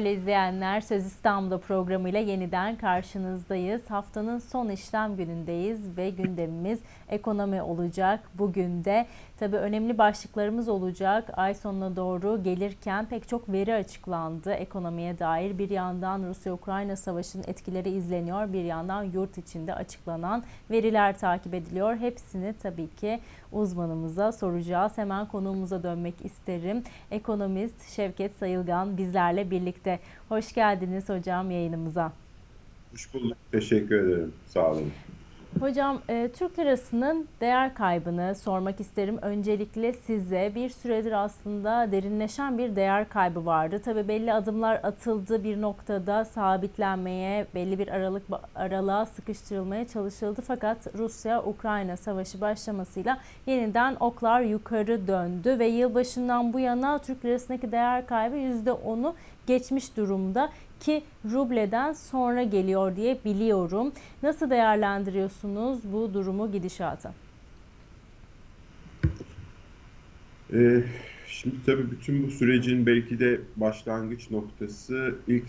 Değerli izleyenler, Söz İstanbul'da programıyla yeniden karşınızdayız. Haftanın son işlem günündeyiz ve gündemimiz ekonomi olacak. Bugün de tabii önemli başlıklarımız olacak. Ay sonuna doğru gelirken pek çok veri açıklandı ekonomiye dair. Bir yandan Rusya-Ukrayna savaşının etkileri izleniyor, bir yandan yurt içinde açıklanan veriler takip ediliyor. Hepsini tabii ki uzmanımıza soracağız. Hemen konuğumuza dönmek isterim. Ekonomist Şevket Sayılgan bizlerle birlikte. Hoş geldiniz hocam yayınımıza. Hoş bulduk. Teşekkür ederim. Sağ olun. Hocam e, Türk lirasının değer kaybını sormak isterim. Öncelikle size bir süredir aslında derinleşen bir değer kaybı vardı. Tabii belli adımlar atıldı bir noktada sabitlenmeye, belli bir aralık aralığa sıkıştırılmaya çalışıldı. Fakat Rusya-Ukrayna savaşı başlamasıyla yeniden oklar yukarı döndü ve yılbaşından bu yana Türk lirasındaki değer kaybı %10'u geçmiş durumda ki rubleden sonra geliyor diye biliyorum. Nasıl değerlendiriyorsunuz bu durumu gidişatı? Ee, şimdi tabii bütün bu sürecin belki de başlangıç noktası ilk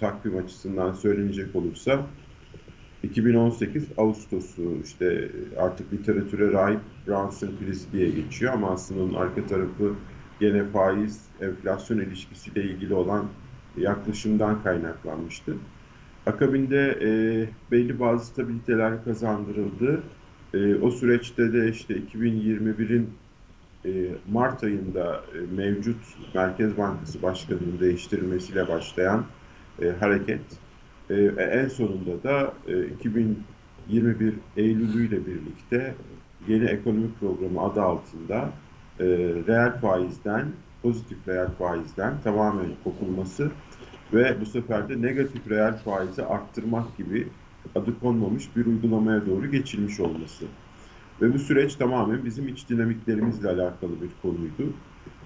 takvim açısından söylenecek olursa 2018 Ağustos'u işte artık literatüre rahip Brunson krizi diye geçiyor ama aslında onun arka tarafı gene faiz enflasyon ilişkisiyle ilgili olan yaklaşımdan kaynaklanmıştı. Akabinde e, belli bazı stabiliteler kazandırıldı. E, o süreçte de işte 2021'in e, Mart ayında e, mevcut Merkez Bankası Başkanı'nın değiştirilmesiyle başlayan e, hareket e, en sonunda da e, 2021 Eylül'ü ile birlikte yeni ekonomik programı adı altında e, reel faizden pozitif reel faizden tamamen kopulması ve bu sefer de negatif reel faizi arttırmak gibi adı konmamış bir uygulamaya doğru geçilmiş olması. Ve bu süreç tamamen bizim iç dinamiklerimizle alakalı bir konuydu.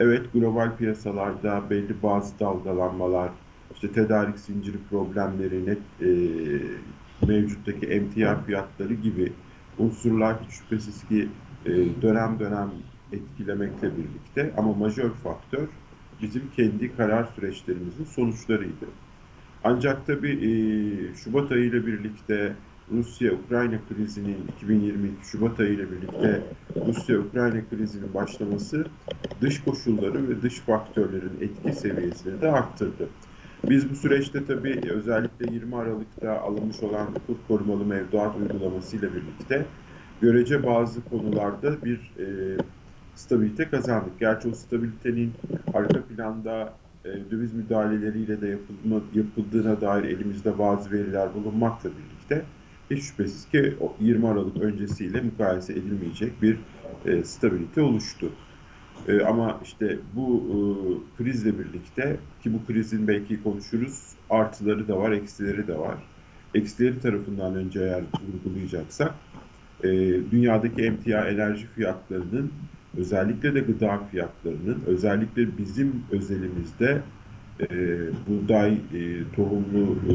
Evet global piyasalarda belli bazı dalgalanmalar, işte tedarik zinciri problemleri, net, e, mevcuttaki emtia fiyatları gibi unsurlar hiç şüphesiz ki e, dönem dönem etkilemekle birlikte ama majör faktör bizim kendi karar süreçlerimizin sonuçlarıydı. Ancak tabii e, Şubat ayı ile birlikte Rusya-Ukrayna krizinin 2022 Şubat ayı ile birlikte Rusya-Ukrayna krizinin başlaması dış koşulları ve dış faktörlerin etki seviyesini de arttırdı. Biz bu süreçte tabii özellikle 20 Aralık'ta alınmış olan kur korumalı mevduat uygulaması ile birlikte görece bazı konularda bir e, stabilite kazandık. Gerçi o stabilitenin arka planda e, döviz müdahaleleriyle de yapılma, yapıldığına dair elimizde bazı veriler bulunmakla birlikte hiç şüphesiz ki 20 Aralık öncesiyle mukayese edilmeyecek bir e, stabilite oluştu. E, ama işte bu e, krizle birlikte ki bu krizin belki konuşuruz artıları da var, eksileri de var. Eksileri tarafından önce eğer vurgulayacaksak e, dünyadaki emtia enerji fiyatlarının özellikle de gıda fiyatlarının özellikle bizim özelimizde e, buğday, e, tohumlu e,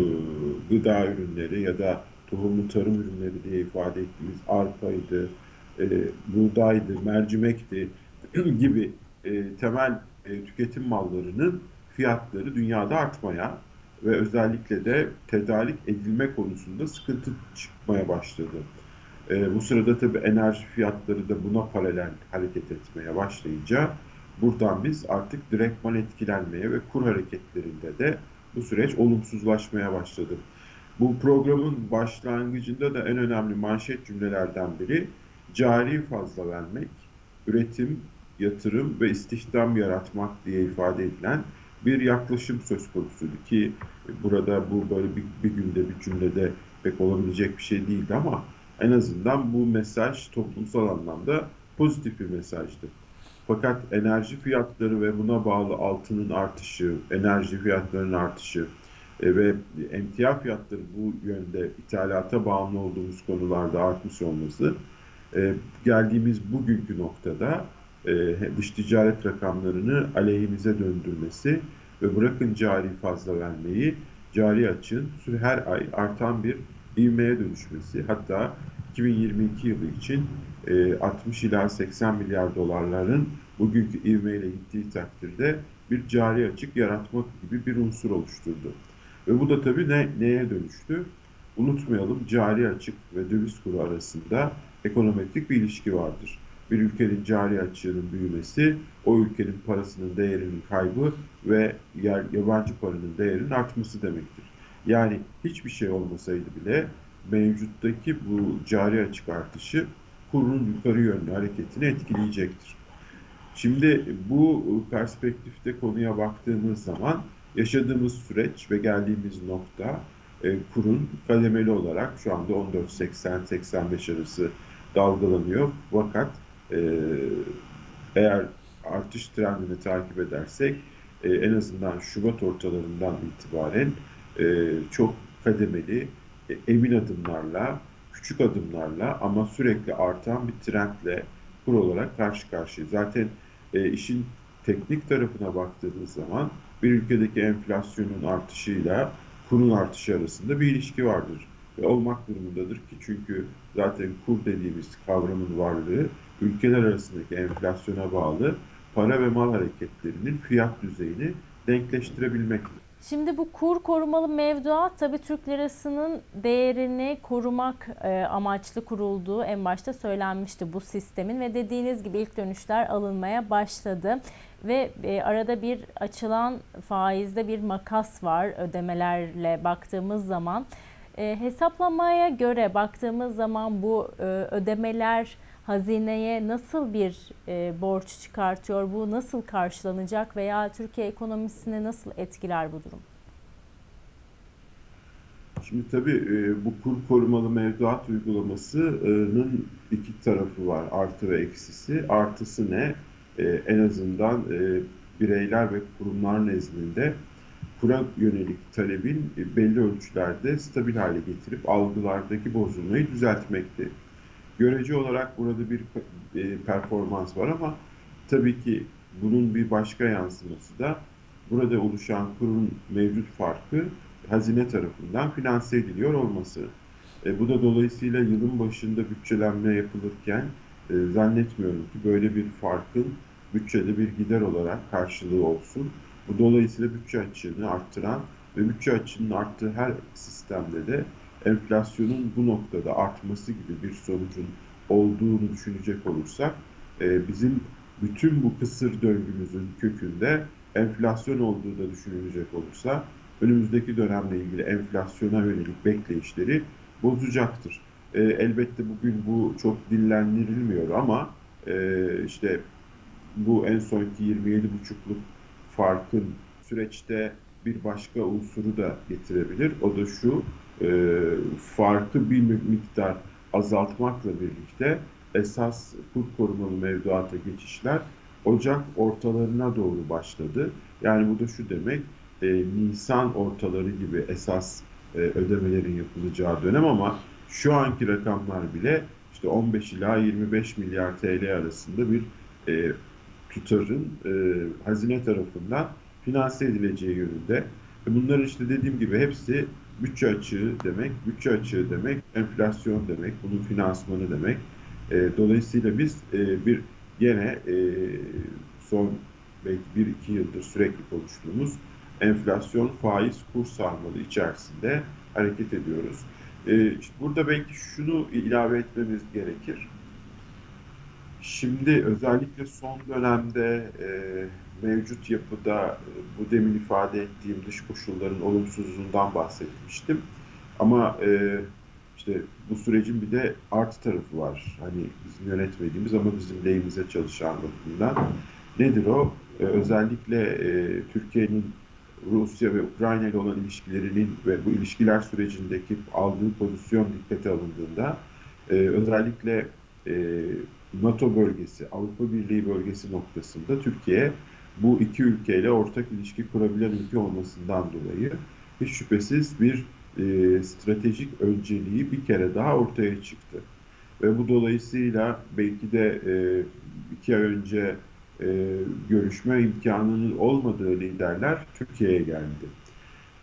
gıda ürünleri ya da tohumlu tarım ürünleri diye ifade ettiğimiz arpaydı, e, buğdaydı, mercimekti gibi e, temel e, tüketim mallarının fiyatları dünyada artmaya ve özellikle de tedarik edilme konusunda sıkıntı çıkmaya başladı. E, bu sırada tabii enerji fiyatları da buna paralel hareket etmeye başlayınca buradan biz artık direktman etkilenmeye ve kur hareketlerinde de bu süreç olumsuzlaşmaya başladı. Bu programın başlangıcında da en önemli manşet cümlelerden biri cari fazla vermek, üretim, yatırım ve istihdam yaratmak diye ifade edilen bir yaklaşım söz konusuydu ki burada bu böyle bir, bir günde bir cümlede pek olabilecek bir şey değildi ama en azından bu mesaj toplumsal anlamda pozitif bir mesajdı. Fakat enerji fiyatları ve buna bağlı altının artışı, enerji fiyatlarının artışı e, ve emtia fiyatları bu yönde ithalata bağımlı olduğumuz konularda artmış olması e, geldiğimiz bugünkü noktada e, dış ticaret rakamlarını aleyhimize döndürmesi ve bırakın cari fazla vermeyi cari açın her ay artan bir ivmeye dönüşmesi hatta 2022 yılı için 60 ila 80 milyar dolarların bugünkü ivmeyle gittiği takdirde bir cari açık yaratmak gibi bir unsur oluşturdu. Ve bu da tabii ne, neye dönüştü? Unutmayalım cari açık ve döviz kuru arasında ekonometrik bir ilişki vardır. Bir ülkenin cari açığının büyümesi, o ülkenin parasının değerinin kaybı ve yabancı paranın değerinin artması demektir. Yani hiçbir şey olmasaydı bile mevcuttaki bu cari açık artışı kurun yukarı yönlü hareketini etkileyecektir. Şimdi bu perspektifte konuya baktığımız zaman yaşadığımız süreç ve geldiğimiz nokta e, kurun kademeli olarak şu anda 14.80-85 arası dalgalanıyor. Fakat e, eğer artış trendini takip edersek e, en azından Şubat ortalarından itibaren çok kademeli, e, emin adımlarla, küçük adımlarla ama sürekli artan bir trendle kur olarak karşı karşıya. Zaten e, işin teknik tarafına baktığımız zaman bir ülkedeki enflasyonun artışıyla kurun artışı arasında bir ilişki vardır. Ve olmak durumundadır ki çünkü zaten kur dediğimiz kavramın varlığı ülkeler arasındaki enflasyona bağlı para ve mal hareketlerinin fiyat düzeyini denkleştirebilmektir. Şimdi bu kur korumalı mevduat tabii Türk lirasının değerini korumak e, amaçlı kurulduğu en başta söylenmişti bu sistemin ve dediğiniz gibi ilk dönüşler alınmaya başladı ve e, arada bir açılan faizde bir makas var ödemelerle baktığımız zaman. E, hesaplamaya göre baktığımız zaman bu e, ödemeler hazineye nasıl bir e, borç çıkartıyor? Bu nasıl karşılanacak veya Türkiye ekonomisini nasıl etkiler bu durum? Şimdi tabii e, bu kur korumalı mevduat uygulamasının iki tarafı var. Artı ve eksisi. Artısı ne? E, en azından e, bireyler ve kurumlar nezdinde kura yönelik talebin e, belli ölçülerde stabil hale getirip algılardaki bozulmayı düzeltmekti. Görece olarak burada bir e, performans var ama tabii ki bunun bir başka yansıması da burada oluşan kurun mevcut farkı hazine tarafından finanse ediliyor olması. E, bu da dolayısıyla yılın başında bütçelenme yapılırken e, zannetmiyorum ki böyle bir farkın bütçede bir gider olarak karşılığı olsun. Bu dolayısıyla bütçe açığını arttıran ve bütçe açığının arttığı her sistemde de enflasyonun bu noktada artması gibi bir sonucun olduğunu düşünecek olursak e, bizim bütün bu kısır döngümüzün kökünde enflasyon olduğu da düşünülecek olursa önümüzdeki dönemle ilgili enflasyona yönelik bekleyişleri bozacaktır. E, elbette bugün bu çok dillendirilmiyor ama e, işte bu en sonki 27,5'luk farkın süreçte bir başka unsuru da getirebilir. O da şu, e, farkı bir miktar azaltmakla birlikte esas kur korumalı mevduata geçişler Ocak ortalarına doğru başladı. Yani bu da şu demek, e, Nisan ortaları gibi esas e, ödemelerin yapılacağı dönem ama şu anki rakamlar bile işte 15 ila 25 milyar TL arasında bir e, tutarın e, hazine tarafından finanse edileceği yönünde. E bunların işte dediğim gibi hepsi bütçe açığı demek, bütçe açığı demek, enflasyon demek, bunun finansmanı demek. E, dolayısıyla biz e, bir gene e, son belki bir iki yıldır sürekli konuştuğumuz enflasyon faiz kur sarmalı içerisinde hareket ediyoruz. E, işte burada belki şunu ilave etmemiz gerekir. Şimdi özellikle son dönemde e, mevcut yapıda e, bu demin ifade ettiğim dış koşulların olumsuzluğundan bahsetmiştim. Ama e, işte bu sürecin bir de artı tarafı var. Hani bizim yönetmediğimiz ama bizim lehimize çalışan bakımdan. Nedir o? E, özellikle e, Türkiye'nin Rusya ve Ukrayna ile olan ilişkilerinin ve bu ilişkiler sürecindeki aldığı pozisyon dikkate alındığında e, özellikle e, NATO bölgesi, Avrupa Birliği bölgesi noktasında Türkiye bu iki ülkeyle ortak ilişki kurabilen ülke olmasından dolayı hiç şüphesiz bir e, stratejik önceliği bir kere daha ortaya çıktı. Ve bu dolayısıyla belki de e, iki ay önce e, görüşme imkanının olmadığı liderler Türkiye'ye geldi.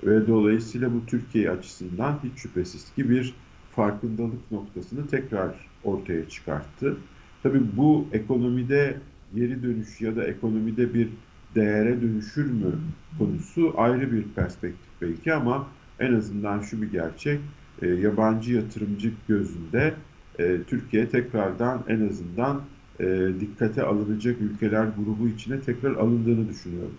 Ve dolayısıyla bu Türkiye açısından hiç şüphesiz ki bir farkındalık noktasını tekrar ortaya çıkarttı. Tabii bu ekonomide geri dönüş ya da ekonomide bir değere dönüşür mü konusu ayrı bir perspektif belki ama en azından şu bir gerçek. E, yabancı yatırımcı gözünde e, Türkiye tekrardan en azından e, dikkate alınacak ülkeler grubu içine tekrar alındığını düşünüyorum.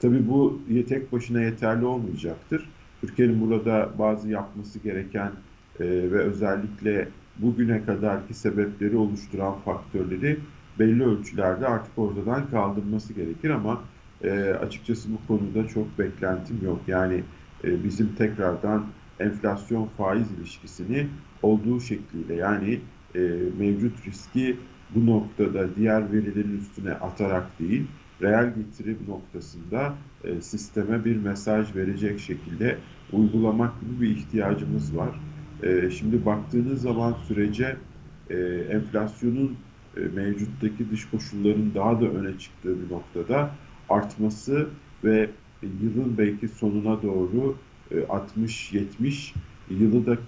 Tabii bu tek başına yeterli olmayacaktır. Türkiye'nin burada bazı yapması gereken e, ve özellikle bugüne kadarki sebepleri oluşturan faktörleri belli ölçülerde artık ortadan kaldırması gerekir ama e, açıkçası bu konuda çok beklentim yok. Yani e, bizim tekrardan enflasyon faiz ilişkisini olduğu şekliyle yani e, mevcut riski bu noktada diğer verilerin üstüne atarak değil, reel getiri noktasında e, sisteme bir mesaj verecek şekilde uygulamak gibi bir ihtiyacımız var. E, şimdi baktığınız zaman sürece e, enflasyonun e, mevcuttaki dış koşulların daha da öne çıktığı bir noktada artması ve yılın belki sonuna doğru 60-70 e, yılı da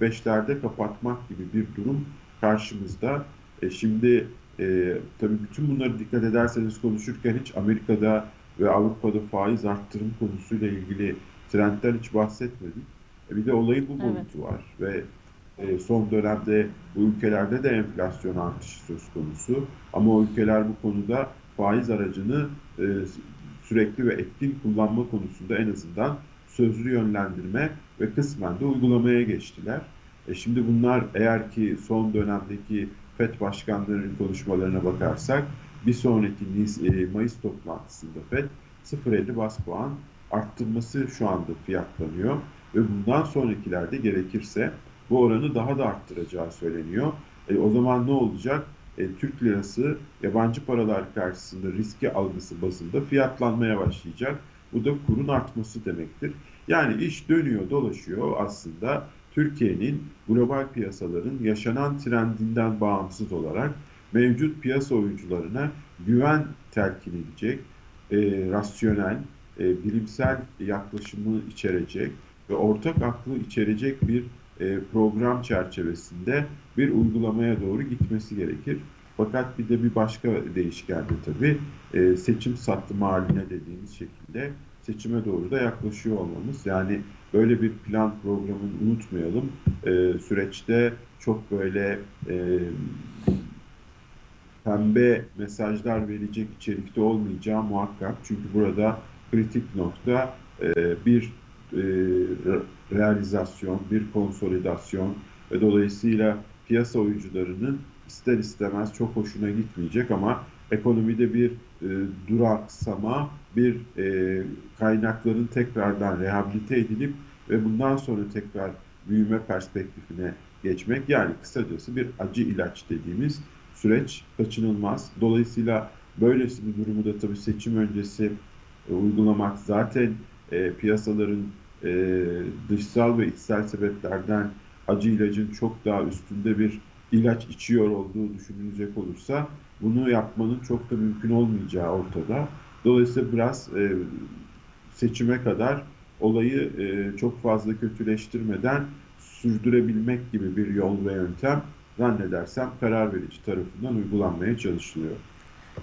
40-45'lerde kapatmak gibi bir durum karşımızda. E şimdi e, tabii bütün bunları dikkat ederseniz konuşurken hiç Amerika'da ve Avrupa'da faiz arttırım konusuyla ilgili trendden hiç bahsetmedik. E bir de olayın bu boyutu evet. var ve e, son dönemde bu ülkelerde de enflasyon artışı söz konusu. Ama o ülkeler bu konuda faiz aracını e, sürekli ve etkin kullanma konusunda en azından sözlü yönlendirme ve kısmen de uygulamaya geçtiler. E şimdi bunlar eğer ki son dönemdeki FED başkanlarının konuşmalarına bakarsak bir sonraki e, Mayıs toplantısında FED 0.50 bas puan arttırması şu anda fiyatlanıyor ve bundan sonrakilerde gerekirse bu oranı daha da arttıracağı söyleniyor. E, o zaman ne olacak? E, Türk lirası yabancı paralar karşısında riski algısı bazında fiyatlanmaya başlayacak. Bu da kurun artması demektir. Yani iş dönüyor dolaşıyor aslında Türkiye'nin global piyasaların yaşanan trendinden bağımsız olarak mevcut piyasa oyuncularına güven telkin edecek, e, rasyonel, e, bilimsel yaklaşımı içerecek ve ortak aklı içerecek bir e, program çerçevesinde bir uygulamaya doğru gitmesi gerekir. Fakat bir de bir başka değişken de tabii e, seçim sattım haline dediğimiz şekilde seçime doğru da yaklaşıyor olmamız. Yani böyle bir plan programını unutmayalım. E, süreçte çok böyle pembe mesajlar verecek içerikte olmayacağı muhakkak. Çünkü burada kritik nokta bir realizasyon, bir konsolidasyon ve dolayısıyla piyasa oyuncularının ister istemez çok hoşuna gitmeyecek ama ekonomide bir e, duraksama, bir e, kaynakların tekrardan rehabilite edilip ve bundan sonra tekrar büyüme perspektifine geçmek yani kısacası bir acı ilaç dediğimiz süreç kaçınılmaz. Dolayısıyla böylesi bir durumu da tabii seçim öncesi e, uygulamak zaten e, piyasaların e, dışsal ve içsel sebeplerden acı ilacın çok daha üstünde bir ilaç içiyor olduğu düşünülecek olursa bunu yapmanın çok da mümkün olmayacağı ortada. Dolayısıyla biraz e, seçime kadar olayı e, çok fazla kötüleştirmeden sürdürebilmek gibi bir yol ve yöntem zannedersem karar verici tarafından uygulanmaya çalışılıyor.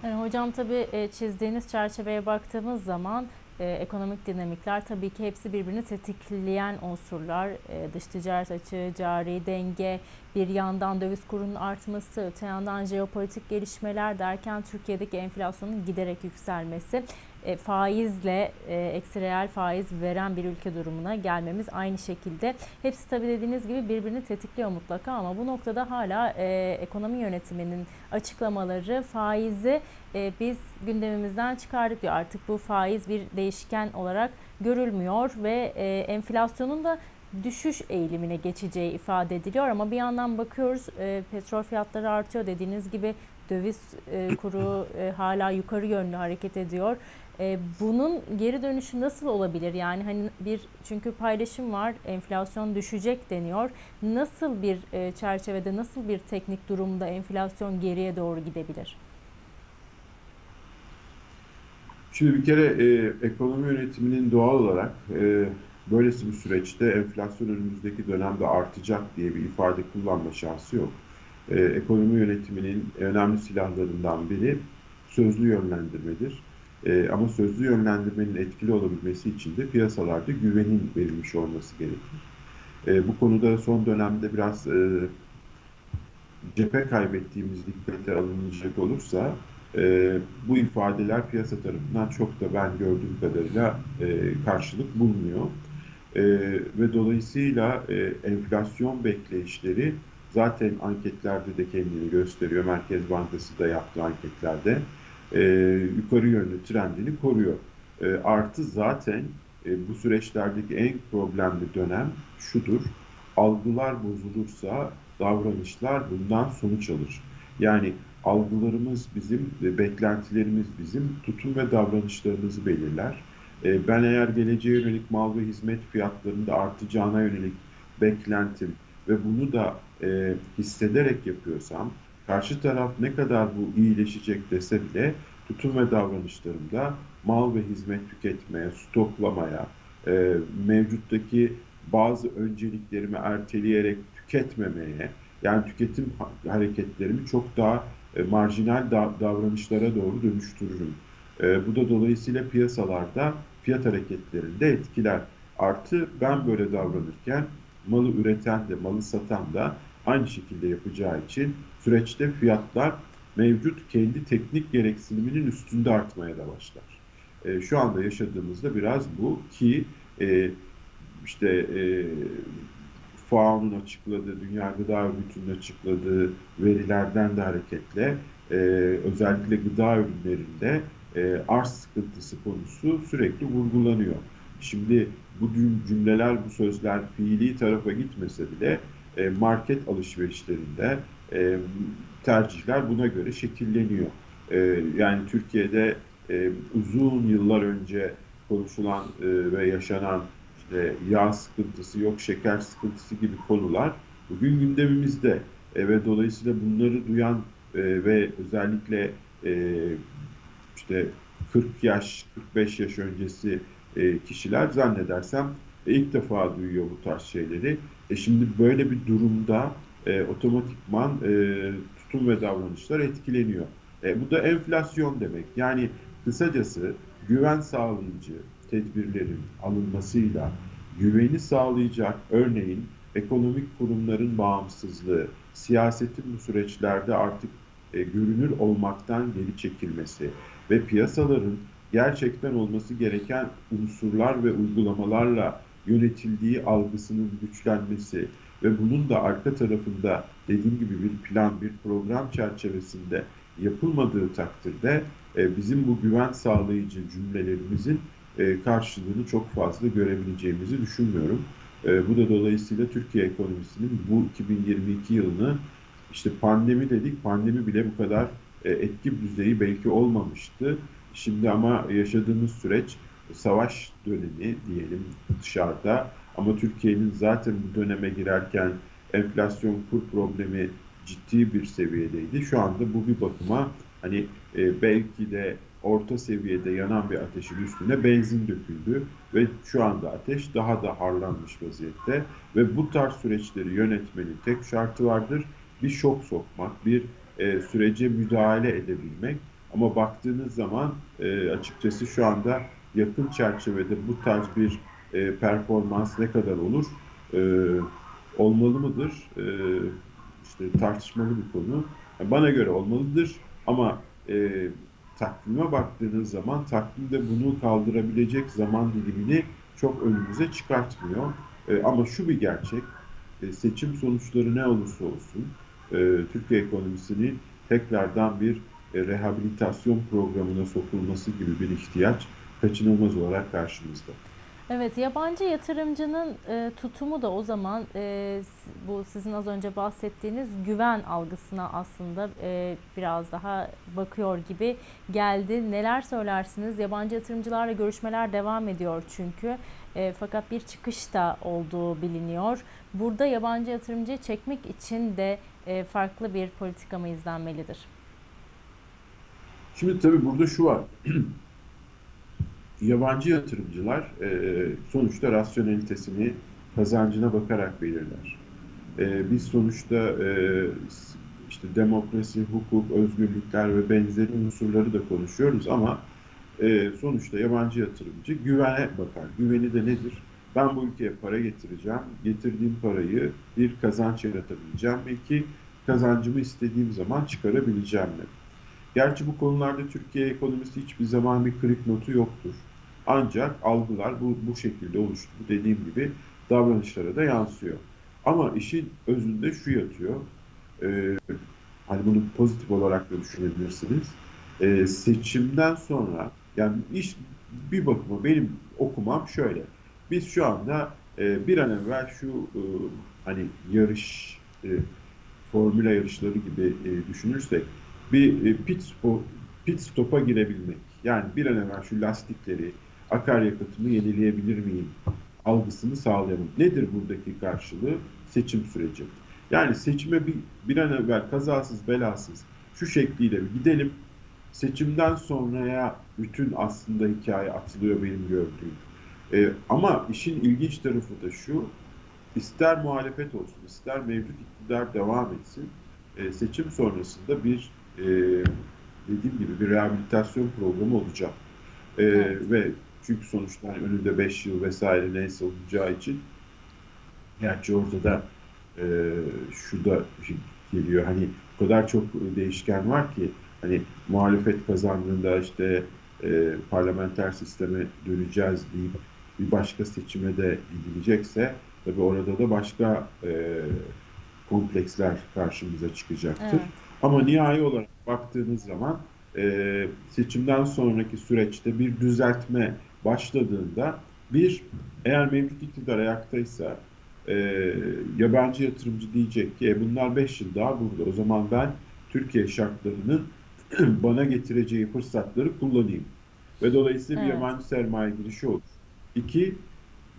Yani hocam tabii e, çizdiğiniz çerçeveye baktığımız zaman e, ekonomik dinamikler tabii ki hepsi birbirini tetikleyen unsurlar. E, dış ticaret açığı, cari denge, bir yandan döviz kurunun artması, öte yandan jeopolitik gelişmeler derken Türkiye'deki enflasyonun giderek yükselmesi e, faizle e, eksi reel faiz veren bir ülke durumuna gelmemiz aynı şekilde. Hepsi tabii dediğiniz gibi birbirini tetikliyor mutlaka ama bu noktada hala e, ekonomi yönetiminin açıklamaları faizi e, biz gündemimizden çıkardık diyor. Artık bu faiz bir değişken olarak görülmüyor ve e, enflasyonun da düşüş eğilimine geçeceği ifade ediliyor ama bir yandan bakıyoruz e, petrol fiyatları artıyor dediğiniz gibi döviz e, kuru e, hala yukarı yönlü hareket ediyor. E, bunun geri dönüşü nasıl olabilir? Yani hani bir çünkü paylaşım var, enflasyon düşecek deniyor. Nasıl bir e, çerçevede, nasıl bir teknik durumda enflasyon geriye doğru gidebilir? Şimdi bir kere e, ekonomi yönetiminin doğal olarak e, böylesi bir süreçte enflasyon önümüzdeki dönemde artacak diye bir ifade kullanma şansı yok. E, ekonomi yönetiminin önemli silahlarından biri sözlü yönlendirmedir. E, ama sözlü yönlendirmenin etkili olabilmesi için de piyasalarda güvenin verilmiş olması gerekir. E, bu konuda son dönemde biraz e, cephe kaybettiğimiz dikkate alınacak olursa e, bu ifadeler piyasa tarafından çok da ben gördüğüm kadarıyla e, karşılık bulmuyor. E, ve dolayısıyla e, enflasyon bekleyişleri zaten anketlerde de kendini gösteriyor. Merkez Bankası da yaptığı anketlerde e, yukarı yönlü trendini koruyor. E, artı zaten e, bu süreçlerdeki en problemli dönem şudur. Algılar bozulursa davranışlar bundan sonuç alır. Yani algılarımız bizim, e, beklentilerimiz bizim, tutum ve davranışlarımızı belirler. E, ben eğer geleceğe yönelik mal ve hizmet fiyatlarında artacağına yönelik beklentim ve bunu da e, hissederek yapıyorsam, karşı taraf ne kadar bu iyileşecek dese bile tutum ve davranışlarımda mal ve hizmet tüketmeye, stoklamaya, e, mevcuttaki bazı önceliklerimi erteleyerek tüketmemeye, yani tüketim hareketlerimi çok daha e, marjinal da, davranışlara doğru dönüştürürüm. E, bu da dolayısıyla piyasalarda fiyat hareketlerinde etkiler. Artı ben böyle davranırken malı üreten de malı satan da aynı şekilde yapacağı için süreçte fiyatlar mevcut kendi teknik gereksiniminin üstünde artmaya da başlar. E, şu anda yaşadığımızda biraz bu ki e, işte e, FAO'nun açıkladığı, Dünya Gıda Örgütü'nün açıkladığı verilerden de hareketle e, özellikle gıda ürünlerinde e, arz sıkıntısı konusu sürekli vurgulanıyor. Şimdi bu cümleler, bu sözler fiili tarafa gitmese bile e, market alışverişlerinde e, tercihler buna göre şekilleniyor. E, yani Türkiye'de e, uzun yıllar önce konuşulan e, ve yaşanan işte yağ sıkıntısı, yok şeker sıkıntısı gibi konular bugün gündemimizde. E, ve dolayısıyla bunları duyan e, ve özellikle e, işte 40 yaş, 45 yaş öncesi e, kişiler zannedersem e, ilk defa duyuyor bu tarz şeyleri. E şimdi böyle bir durumda e, otomatikman e, tutum ve davranışlar etkileniyor. E, bu da enflasyon demek. Yani kısacası güven sağlayıcı tedbirlerin alınmasıyla güveni sağlayacak örneğin ekonomik kurumların bağımsızlığı, siyasetin bu süreçlerde artık e, görünür olmaktan geri çekilmesi ve piyasaların gerçekten olması gereken unsurlar ve uygulamalarla yönetildiği algısının güçlenmesi ve bunun da arka tarafında dediğim gibi bir plan, bir program çerçevesinde yapılmadığı takdirde e, bizim bu güven sağlayıcı cümlelerimizin e, karşılığını çok fazla görebileceğimizi düşünmüyorum. E, bu da dolayısıyla Türkiye ekonomisinin bu 2022 yılını işte pandemi dedik, pandemi bile bu kadar etki düzeyi belki olmamıştı. Şimdi ama yaşadığımız süreç savaş dönemi diyelim dışarıda ama Türkiye'nin zaten bu döneme girerken enflasyon kur problemi ciddi bir seviyedeydi. Şu anda bu bir bakıma hani e, belki de orta seviyede yanan bir ateşin üstüne benzin döküldü ve şu anda ateş daha da harlanmış vaziyette ve bu tarz süreçleri yönetmenin tek şartı vardır. Bir şok sokmak, bir e, sürece müdahale edebilmek ama baktığınız zaman e, açıkçası şu anda yakın çerçevede bu tarz bir e, performans ne kadar olur? E, olmalı mıdır? E, işte tartışmalı bir konu. Bana göre olmalıdır ama e, takvime baktığınız zaman takvimde bunu kaldırabilecek zaman dilimini çok önümüze çıkartmıyor. E, ama şu bir gerçek, e, seçim sonuçları ne olursa olsun e, Türkiye ekonomisinin tekrardan bir e, rehabilitasyon programına sokulması gibi bir ihtiyaç kaçınılmaz olarak karşımızda. Evet, yabancı yatırımcının e, tutumu da o zaman e, bu sizin az önce bahsettiğiniz güven algısına aslında e, biraz daha bakıyor gibi geldi. Neler söylersiniz? Yabancı yatırımcılarla görüşmeler devam ediyor çünkü. E, fakat bir çıkış da olduğu biliniyor. Burada yabancı yatırımcıyı çekmek için de e, farklı bir politika mı izlenmelidir? Şimdi tabii burada şu var. Yabancı yatırımcılar e, sonuçta rasyonelitesini kazancına bakarak belirler. E, biz sonuçta e, işte demokrasi, hukuk, özgürlükler ve benzeri unsurları da konuşuyoruz ama e, sonuçta yabancı yatırımcı güvene bakar. Güveni de nedir? Ben bu ülkeye para getireceğim. Getirdiğim parayı bir kazanç yaratabileceğim. İki, kazancımı istediğim zaman çıkarabileceğim? Gerçi bu konularda Türkiye ekonomisi hiçbir zaman bir kırık notu yoktur. Ancak algılar bu, bu şekilde oluştu. Dediğim gibi davranışlara da yansıyor. Ama işin özünde şu yatıyor. Ee, hani bunu pozitif olarak da düşünebilirsiniz. Ee, seçimden sonra yani iş bir bakıma benim okumam şöyle. Biz şu anda e, bir an evvel şu e, hani yarış e, formüla yarışları gibi e, düşünürsek bir e, pit, stop, pit stop'a girebilmek. Yani bir an evvel şu lastikleri, akaryakıtımı yenileyebilir miyim algısını sağlayalım. Nedir buradaki karşılığı? Seçim süreci. Yani seçime bir, bir an evvel kazasız belasız şu şekliyle gidelim. Seçimden sonraya bütün aslında hikaye atılıyor benim gördüğüm. Ee, ama işin ilginç tarafı da şu, ister muhalefet olsun, ister mevcut iktidar devam etsin, e, seçim sonrasında bir e, dediğim gibi bir rehabilitasyon programı olacak. E, Evet. ve çünkü sonuçta hani önünde 5 yıl vesaire neyse olacağı için gerçi orada da e, şu da geliyor hani o kadar çok değişken var ki hani muhalefet kazandığında işte e, parlamenter sisteme döneceğiz deyip bir başka seçime de gidilecekse tabii orada da başka e, kompleksler karşımıza çıkacaktır. Evet. Ama nihai olarak baktığınız zaman e, seçimden sonraki süreçte bir düzeltme başladığında bir eğer mevcut iktidar ayaktaysa e, yabancı yatırımcı diyecek ki e, bunlar 5 yıl daha burada. O zaman ben Türkiye şartlarının bana getireceği fırsatları kullanayım. Ve dolayısıyla bir Evet. yabancı sermaye girişi olur. İki,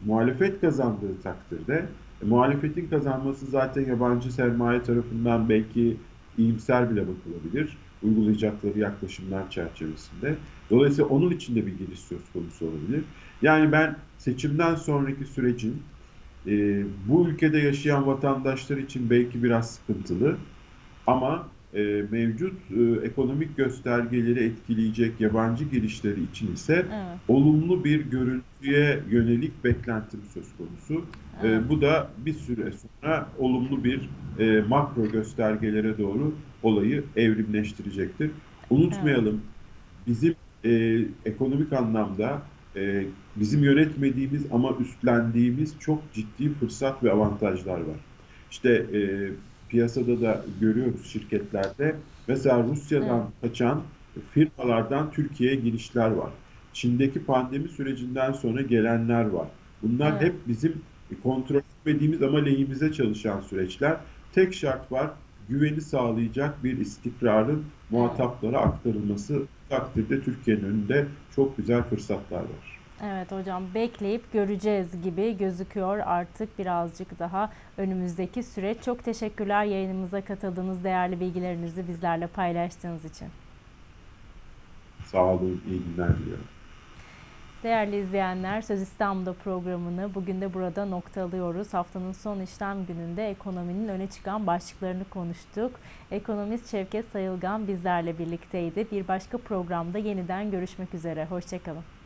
muhalefet kazandığı takdirde e, muhalefetin kazanması zaten yabancı sermaye tarafından belki iyimser bile bakılabilir. Uygulayacakları yaklaşımlar çerçevesinde. Dolayısıyla onun için de bir giriş söz konusu olabilir. Yani ben seçimden sonraki sürecin e, bu ülkede yaşayan vatandaşlar için belki biraz sıkıntılı ama e, mevcut e, ekonomik göstergeleri etkileyecek yabancı girişleri için ise Evet. olumlu bir görüntüye yönelik beklentim söz konusu. E, Evet. bu da bir süre sonra olumlu bir e, makro göstergelere doğru olayı evrimleştirecektir. Unutmayalım bizim e, ekonomik anlamda e, bizim yönetmediğimiz ama üstlendiğimiz çok ciddi fırsat ve avantajlar var. İşte e, piyasada da görüyoruz şirketlerde. Mesela Rusya'dan kaçan firmalardan Türkiye'ye girişler var. Çin'deki pandemi sürecinden sonra gelenler var. Bunlar Evet. hep bizim kontrol etmediğimiz ama lehimize çalışan süreçler. Tek şart var, güveni sağlayacak bir istikrarın muhataplara aktarılması takdirde Türkiye'nin önünde çok güzel fırsatlar var. Evet hocam bekleyip göreceğiz gibi gözüküyor artık birazcık daha önümüzdeki süreç. Çok teşekkürler yayınımıza katıldığınız değerli bilgilerinizi bizlerle paylaştığınız için. Sağ olun, iyi günler diliyorum. Değerli izleyenler, Söz İstanbul'da programını bugün de burada nokta alıyoruz. Haftanın son işlem gününde ekonominin öne çıkan başlıklarını konuştuk. Ekonomist Şevket Sayılgan bizlerle birlikteydi. Bir başka programda yeniden görüşmek üzere. Hoşçakalın.